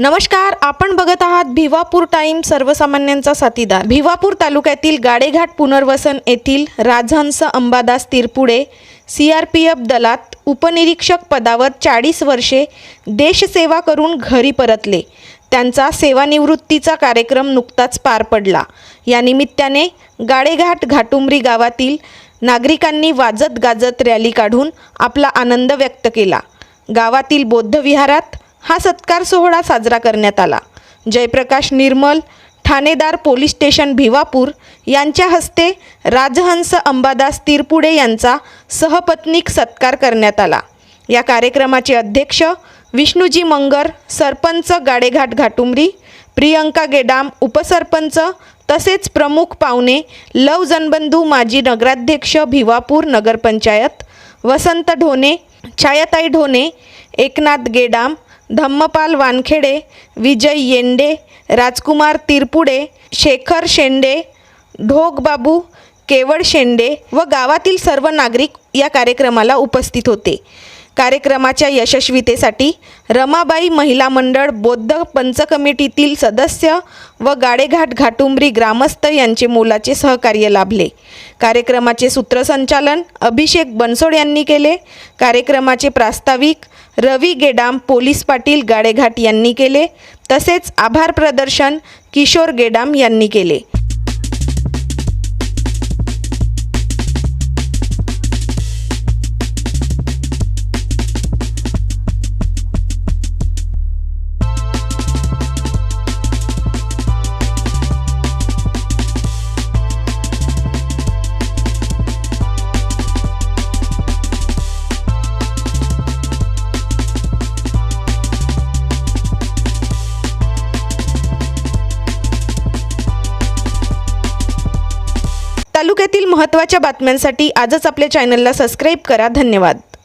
नमस्कार आपण बघत आहात भिवापूर टाईम सर्वसामान्यांचा साथीदार. भिवापूर तालुक्यातील गाडेघाट पुनर्वसन येथील Rajhans Ambadas Tirpude C R P F दलात उपनिरीक्षक पदावर चाळीस वर्षे देशसेवा करून घरी परतले. त्यांचा सेवानिवृत्तीचा कार्यक्रम नुकताच पार पडला. या निमित्ताने गाडेघाट घाटुंबरी गावातील नागरिकांनी वाजत गाजत रॅली काढून आपला आनंद व्यक्त केला. गावातील बौद्ध विहारात हा सत्कार सोहळा साजरा करण्यात आला. जयप्रकाश निर्मल ठाणेदार पोलीस स्टेशन भिवापूर यांच्या हस्ते राजहंस अंबादास तिरपुडे यांचा सहपत्नीक सत्कार करण्यात आला. या कार्यक्रमाचे अध्यक्ष विष्णूजी मंगर सरपंच गाडेघाट घाटुंबरी प्रियंका गेडाम उपसरपंच तसेच प्रमुख पाहुणे लव जनबंधू माजी नगराध्यक्ष भिवापूर नगरपंचायत वसंत ढोणे छायाताई ढोणे एकनाथ गेडाम धम्मपाल वानखेडे विजय येंडे राजकुमार तिरपुडे शेखर शेंडे ढोकबाबू केवळ शेंडे व गावातील सर्व नागरिक या कार्यक्रमाला उपस्थित होते. कार्यक्रमाच्या यशस्वीतेसाठी रमाबाई महिला मंडळ बौद्ध पंच कमिटीतील सदस्य व गाडेघाट घाटुंबरी ग्रामस्थ यांचे मोलाचे सहकार्य लाभले. कार्यक्रमाचे सूत्रसंचालन अभिषेक बनसोड यांनी केले. कार्यक्रमाचे प्रास्ताविक रवी गेडाम पोलीस पाटील गाडेघाट यांनी केले. तसेच आभार प्रदर्शन किशोर गेडाम यांनी केले. तालुक्यातील महत्त्वाच्या बातम्यांसाठी आजच आपल्या चॅनलला सबस्क्राईब करा. धन्यवाद.